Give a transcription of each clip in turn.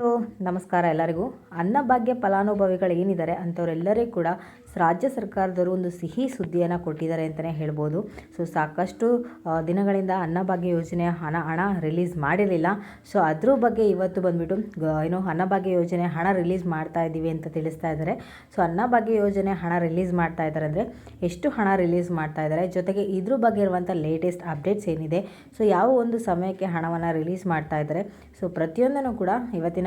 Hello ನಮಸ್ಕಾರ ಎಲ್ಲರಿಗೂ. ಅನ್ನಭಾಗ್ಯ ಫಲಾನುಭವಿಗಳು ಏನಿದ್ದಾರೆ ಅಂಥವರೆಲ್ಲರಿಗೂ ಕೂಡ ರಾಜ್ಯ ಸರ್ಕಾರದವರು ಒಂದು ಸಿಹಿ ಸುದ್ದಿಯನ್ನು ಕೊಟ್ಟಿದ್ದಾರೆ ಅಂತಲೇ ಹೇಳ್ಬೋದು. ಸೊ, ಸಾಕಷ್ಟು ದಿನಗಳಿಂದ ಅನ್ನಭಾಗ್ಯ ಯೋಜನೆಯ ಹಣ ಹಣ ರಿಲೀಸ್ ಮಾಡಿರಲಿಲ್ಲ. ಸೊ, ಅದ್ರ ಬಗ್ಗೆ ಇವತ್ತು ಬಂದುಬಿಟ್ಟು ಏನು ಅನ್ನಭಾಗ್ಯ ಯೋಜನೆ ಹಣ ರಿಲೀಸ್ ಮಾಡ್ತಾ ಇದ್ದೀವಿ ಅಂತ ತಿಳಿಸ್ತಾ ಇದ್ದಾರೆ. ಸೊ ಅನ್ನಭಾಗ್ಯ ಯೋಜನೆ ಹಣ ರಿಲೀಸ್ ಮಾಡ್ತಾ ಇದ್ದಾರೆ ಅಂದರೆ ಎಷ್ಟು ಹಣ ರಿಲೀಸ್ ಮಾಡ್ತಾ ಇದ್ದಾರೆ? ಜೊತೆಗೆ ಇದ್ರ ಬಗ್ಗೆ ಇರುವಂಥ ಲೇಟೆಸ್ಟ್ ಅಪ್ಡೇಟ್ಸ್ ಏನಿದೆ? ಸೊ, ಯಾವ ಒಂದು ಸಮಯಕ್ಕೆ ಹಣವನ್ನು ರಿಲೀಸ್ ಮಾಡ್ತಾ ಇದ್ದಾರೆ? ಸೊ, ಪ್ರತಿಯೊಂದನ್ನು ಕೂಡ ಇವತ್ತಿನ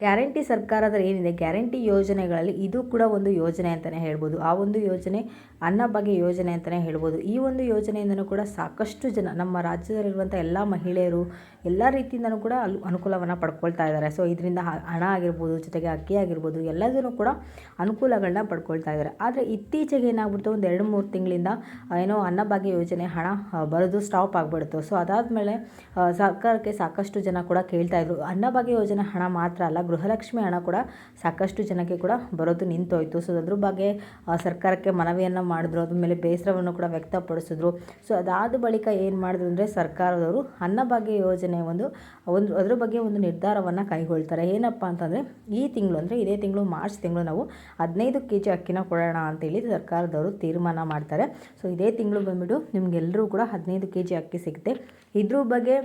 ಗ್ಯಾರಂಟಿ ಸರ್ಕಾರದ ಏನಿದೆ? ಗ್ಯಾರಂಟಿ ಯೋಜನೆಗಳಲ್ಲಿ ಇದು ಕೂಡ ಒಂದು ಯೋಜನೆ ಅಂತಲೇ ಹೇಳ್ಬೋದು. ಆ ಒಂದು ಯೋಜನೆ ಅನ್ನಭಾಗ್ಯ ಯೋಜನೆ ಅಂತಲೇ ಹೇಳ್ಬೋದು. ಈ ಒಂದು ಯೋಜನೆಯಿಂದನೂ ಕೂಡ ಸಾಕಷ್ಟು ಜನ, ನಮ್ಮ ರಾಜ್ಯದಲ್ಲಿರುವಂಥ ಎಲ್ಲ ಮಹಿಳೆಯರು ಎಲ್ಲ ರೀತಿಯಿಂದನೂ ಕೂಡ ಅಲ್ಲಿ ಅನುಕೂಲವನ್ನು ಪಡ್ಕೊಳ್ತಾ ಇದ್ದಾರೆ. ಸೊ, ಇದರಿಂದ ಹಣ ಆಗಿರ್ಬೋದು, ಜೊತೆಗೆ ಅಕ್ಕಿ ಆಗಿರ್ಬೋದು ಎಲ್ಲದೂ ಕೂಡ ಅನುಕೂಲಗಳನ್ನ ಪಡ್ಕೊಳ್ತಾ ಇದ್ದಾರೆ. ಆದರೆ ಇತ್ತೀಚೆಗೆ ಏನಾಗ್ಬಿಡ್ತು? ಒಂದು ಎರಡು ಮೂರು ತಿಂಗಳಿಂದ ಏನೋ ಅನ್ನಭಾಗ್ಯ ಯೋಜನೆ ಹಣ ಬರೋದು ಸ್ಟಾಪ್ ಆಗಿಬಿಡ್ತು. ಸೊ, ಅದಾದಮೇಲೆ ಸರ್ಕಾರಕ್ಕೆ ಸಾಕಷ್ಟು ಜನ ಕೂಡ ಕೇಳ್ತಾ ಇದ್ರು. ಅನ್ನಭಾಗ್ಯ ಯೋಜನೆ ಹಣ ಮಾತ್ರ ಅಲ್ಲ ಗೃಹಲಕ್ಷ್ಮಿ ಹಣ ಕೂಡ ಸಾಕಷ್ಟು ಜನಕ್ಕೆ ಕೂಡ ಬರೋದು ನಿಂತೋಯ್ತು. ಸೊ ಅದ್ರ ಬಗ್ಗೆ ಸರ್ಕಾರಕ್ಕೆ ಮನವಿಯನ್ನು ಮಾಡಿದ್ರು. ಅದ್ರ ಮೇಲೆ ಬೇಸರವನ್ನು ಕೂಡ ವ್ಯಕ್ತಪಡಿಸಿದ್ರು. ಸೊ ಅದಾದ ಬಳಿಕ ಏನು ಮಾಡಿದ್ರು ಅಂದರೆ, ಸರ್ಕಾರದವರು ಅನ್ನಭಾಗ್ಯ ಯೋಜನೆ ಒಂದು ಒಂದು, ಅದ್ರ ಬಗ್ಗೆ ಒಂದು ನಿರ್ಧಾರವನ್ನು ಕೈಗೊಳ್ತಾರೆ. ಏನಪ್ಪ ಅಂತಂದರೆ, ಈ ತಿಂಗಳು ಅಂದರೆ, ಇದೇ ತಿಂಗಳು ಮಾರ್ಚ್ ತಿಂಗಳು ನಾವು ಹದಿನೈದು ಕೆ ಜಿ ಅಕ್ಕಿನ ಕೊಡೋಣ ಅಂತೇಳಿ ಸರ್ಕಾರದವರು ತೀರ್ಮಾನ ಮಾಡ್ತಾರೆ. ಸೊ ಇದೇ ತಿಂಗಳು ಬಂದುಬಿಟ್ಟು ನಿಮಗೆಲ್ಲರೂ ಕೂಡ ಹದಿನೈದು ಕೆ ಜಿ ಅಕ್ಕಿ ಸಿಗುತ್ತೆ. ಇದ್ರ ಬಗ್ಗೆ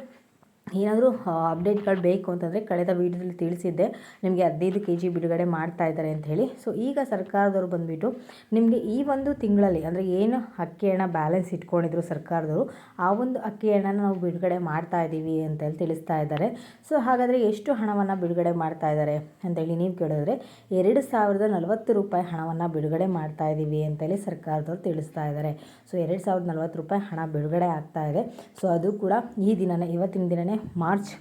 ಏನಾದರೂ ಅಪ್ಡೇಟ್ಗಳು ಬೇಕು ಅಂತಂದರೆ ಕಳೆದ ವೀಡಿಯೋದಲ್ಲಿ ತಿಳಿಸಿದ್ದೆ. ನಿಮಗೆ ಹದಿನೈದು ಕೆ ಜಿ ಬಿಡುಗಡೆ ಮಾಡ್ತಾ ಇದ್ದಾರೆ ಅಂತ ಹೇಳಿ. ಸೊ ಈಗ ಸರ್ಕಾರದವರು ಬಂದುಬಿಟ್ಟು ನಿಮಗೆ ಈ ಒಂದು ತಿಂಗಳಲ್ಲಿ ಅಂದರೆ ಏನು ಅಕ್ಕಿ ಹಣ ಬ್ಯಾಲೆನ್ಸ್ ಇಟ್ಕೊಂಡಿದ್ರು ಸರ್ಕಾರದವರು, ಆ ಒಂದು ಅಕ್ಕಿ ಹಣನ ನಾವು ಬಿಡುಗಡೆ ಮಾಡ್ತಾ ಇದ್ದೀವಿ ಅಂತೇಳಿ ತಿಳಿಸ್ತಾ ಇದ್ದಾರೆ. ಸೊ ಹಾಗಾದರೆ ಎಷ್ಟು ಹಣವನ್ನು ಬಿಡುಗಡೆ ಮಾಡ್ತಾ ಇದ್ದಾರೆ ಅಂತೇಳಿ ನೀವು ಕೇಳಿದ್ರೆ ಎರಡು ಸಾವಿರದ ನಲವತ್ತು ರೂಪಾಯಿ ಹಣವನ್ನು ಬಿಡುಗಡೆ ಮಾಡ್ತಾ ಇದ್ದೀವಿ ಅಂತೇಳಿ ಸರ್ಕಾರದವರು ತಿಳಿಸ್ತಾ ಇದ್ದಾರೆ. ಸೊ ಎರಡು ಸಾವಿರದ ನಲವತ್ತು ರೂಪಾಯಿ ಹಣ ಬಿಡುಗಡೆ ಆಗ್ತಾ ಇದೆ. ಸೊ ಅದು ಕೂಡ ಈ ದಿನನೇ, ಇವತ್ತಿನ ದಿನವೇ ಮಾರ್ಚ್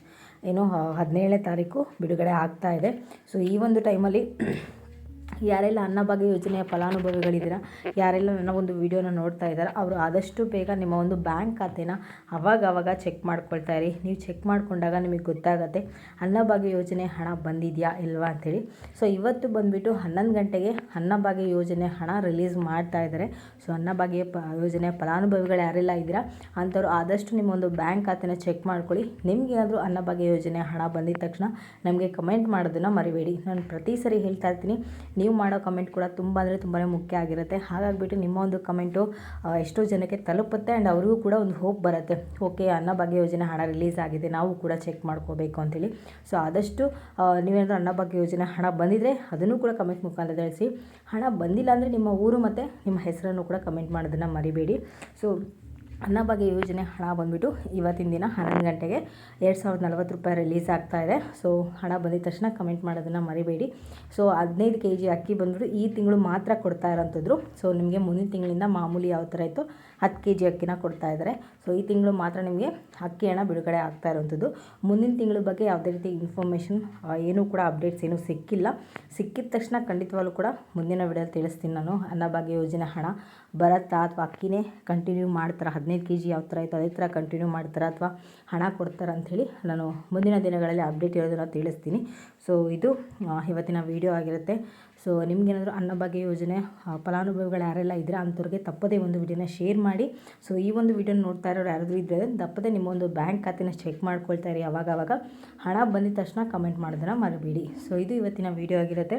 ಏನು ಹದಿನೇಳನೇ ತಾರೀಕು ಬಿಡುಗಡೆ ಆಗ್ತಾ ಇದೆ. ಸೊ ಈ ಒಂದು ಟೈಮಲ್ಲಿ ಯಾರೆಲ್ಲ ಅನ್ನಭಾಗ್ಯ ಯೋಜನೆಯ ಫಲಾನುಭವಿಗಳಿದ್ದೀರಾ, ಯಾರೆಲ್ಲ ನನ್ನ ಒಂದು ವಿಡಿಯೋನ ನೋಡ್ತಾ ಇದ್ದಾರೆ, ಅವರು ಆದಷ್ಟು ಬೇಗ ನಿಮ್ಮ ಒಂದು ಬ್ಯಾಂಕ್ ಖಾತೆನ ಅವಾಗವಾಗ ಅವಾಗ ಚೆಕ್ ಮಾಡ್ಕೊಳ್ತಾ ಇರಿ. ನೀವು ಚೆಕ್ ಮಾಡಿಕೊಂಡಾಗ ನಿಮಗೆ ಗೊತ್ತಾಗುತ್ತೆ ಅನ್ನಭಾಗ್ಯ ಯೋಜನೆ ಹಣ ಬಂದಿದೆಯಾ ಇಲ್ವಾ ಅಂತೇಳಿ. ಸೊ, ಇವತ್ತು ಬಂದುಬಿಟ್ಟು ಹನ್ನೊಂದು ಗಂಟೆಗೆ ಅನ್ನಭಾಗ್ಯ ಯೋಜನೆ ಹಣ ರಿಲೀಸ್ ಮಾಡ್ತಾ ಇದ್ದಾರೆ. ಸೊ ಅನ್ನಭಾಗ್ಯ ಪ, ಯೋಜನೆಯ ಫಲಾನುಭವಿಗಳು ಯಾರೆಲ್ಲ ಇದ್ದೀರಾ, ಅಂಥವ್ರು ಆದಷ್ಟು ನಿಮ್ಮ ಒಂದು ಬ್ಯಾಂಕ್ ಖಾತೆನ ಚೆಕ್ ಮಾಡ್ಕೊಳ್ಳಿ. ನಿಮಗೇನಾದರೂ ಅನ್ನಭಾಗ್ಯ ಯೋಜನೆ ಹಣ ಬಂದಿದ ತಕ್ಷಣ ನಮಗೆ ಕಮೆಂಟ್ ಮಾಡೋದನ್ನು ಮರಿಬೇಡಿ. ನಾನು ಪ್ರತಿ ಸರಿ ಹೇಳ್ತಾ ಇರ್ತೀನಿ ನೀವು ಮಾಡೋ ಕಮೆಂಟ್ ಕೂಡ ತುಂಬ ಅಂದರೆ ತುಂಬಾ ಮುಖ್ಯ ಆಗಿರುತ್ತೆ. ಹಾಗಾಗಿಬಿಟ್ಟು ನಿಮ್ಮ ಒಂದು ಕಮೆಂಟು ಎಷ್ಟೋ ಜನಕ್ಕೆ ತಲುಪುತ್ತೆ ಆ್ಯಂಡ್ ಅವ್ರಿಗೂ ಕೂಡ ಒಂದು ಹೋಪ್ ಬರುತ್ತೆ. ಓಕೆ ಅನ್ನಭಾಗ್ಯ ಯೋಜನೆ ಹಣ ರಿಲೀಸ್ ಆಗಿದೆ, ನಾವು ಕೂಡ ಚೆಕ್ ಮಾಡ್ಕೋಬೇಕು ಅಂತೇಳಿ. ಸೊ ಆದಷ್ಟು ನೀವೇನಾದರೂ ಅನ್ನಭಾಗ್ಯ ಯೋಜನೆ ಹಣ ಬಂದಿದ್ದರೆ ಅದನ್ನು ಕೂಡ ಕಮೆಂಟ್ ಮುಖಾಂತರ ತಿಳಿಸಿ. ಹಣ ಬಂದಿಲ್ಲ ಅಂದರೆ ನಿಮ್ಮ ಊರು ಮತ್ತು ನಿಮ್ಮ ಹೆಸರನ್ನು ಕೂಡ ಕಮೆಂಟ್ ಮಾಡೋದನ್ನು ಮರಿಬೇಡಿ. ಸೊ ಅನ್ನಭಾಗ್ಯ ಯೋಜನೆ ಹಣ ಬಂದುಬಿಟ್ಟು ಇವತ್ತಿನ ದಿನ ಹನ್ನೊಂದು ಗಂಟೆಗೆ ಎರಡು ಸಾವಿರದ ನಲ್ವತ್ತು ರೂಪಾಯಿ ರಿಲೀಸ್ ಆಗ್ತಾ ಇದೆ. ಸೊ ಹಣ ಬಂದಿದ ತಕ್ಷಣ ಕಮೆಂಟ್ ಮಾಡೋದನ್ನು ಮರಿಬೇಡಿ. ಸೊ ಹದಿನೈದು ಕೆ ಜಿ ಅಕ್ಕಿ ಬಂದ್ಬಿಟ್ಟು ಈ ತಿಂಗಳು ಮಾತ್ರ ಕೊಡ್ತಾ ಇರೋಂಥದ್ದು. ಸೊ ನಿಮಗೆ ಮುಂದಿನ ತಿಂಗಳಿಂದ ಮಾಮೂಲಿ ಯಾವ ಥರ ಇತ್ತು ಹತ್ತು ಕೆ ಜಿ ಅಕ್ಕಿನ ಕೊಡ್ತಾ ಇದ್ದಾರೆ. ಸೊ ಈ ತಿಂಗಳು ಮಾತ್ರ ನಿಮಗೆ ಅಕ್ಕಿ ಹಣ ಬಿಡುಗಡೆ ಆಗ್ತಾ ಇರೋಂಥದ್ದು. ಮುಂದಿನ ತಿಂಗಳ ಬಗ್ಗೆ ಯಾವುದೇ ರೀತಿ ಇನ್ಫಾರ್ಮೇಷನ್ ಏನೂ ಕೂಡ ಅಪ್ಡೇಟ್ಸ್ ಏನೂ ಸಿಕ್ಕಿಲ್ಲ. ಸಿಕ್ಕಿದ ತಕ್ಷಣ ಖಂಡಿತವಾಗ್ಲೂ ಕೂಡ ಮುಂದಿನ ವಿಡಿಯೋ ತಿಳಿಸ್ತೀನಿ ನಾನು. ಅನ್ನಭಾಗ್ಯ ಯೋಜನೆ ಹಣ ಬರತ್ತಾ ಅಥವಾ ಅಕ್ಕಿನೇ ಕಂಟಿನ್ಯೂ ಮಾಡ್ತಾರೆ ಹದಿನೈದು ಕೆ ಜಿ ಯಾವ ಥರ ಆಯಿತು ಅದೇ ಥರ ಕಂಟಿನ್ಯೂ ಮಾಡ್ತಾರಾ ಅಥವಾ ಹಣ ಕೊಡ್ತಾರೆ ಅಂಥೇಳಿ ನಾನು ಮುಂದಿನ ದಿನಗಳಲ್ಲಿ ಅಪ್ಡೇಟ್ ಇರೋದನ್ನು ತಿಳಿಸ್ತೀನಿ. ಸೊ ಇದು ಇವತ್ತಿನ ವೀಡಿಯೋ ಆಗಿರುತ್ತೆ. ಸೊ ನಿಮಗೇನಾದರೂ ಅನ್ನಭಾಗ್ಯ ಯೋಜನೆ ಫಲಾನುಭವಿಗಳು ಯಾರೆಲ್ಲ ಇದ್ದರೆ ಅಂಥವ್ರಿಗೆ ತಪ್ಪದೇ ಒಂದು ವಿಡಿಯೋನ ಶೇರ್ ಮಾಡಿ. ಸೊ ಈ ಒಂದು ವಿಡಿಯೋನ ನೋಡ್ತಾ ಇರೋರು ಯಾರಾದರೂ ಇದ್ದರೆ ತಪ್ಪದೇ ನಿಮ್ಮ ಒಂದು ಬ್ಯಾಂಕ್ ಖಾತೆನ ಚೆಕ್ ಮಾಡ್ಕೊಳ್ತಾ ಇರಿ ಅವಾಗ ಅವಾಗ ಹಣ ಬಂದಿದ ತಕ್ಷಣ ಕಮೆಂಟ್ ಮಾಡೋದನ್ನು ಮರಿಬೇಡಿ. ಸೊ ಇದು ಇವತ್ತಿನ ವೀಡಿಯೋ ಆಗಿರುತ್ತೆ.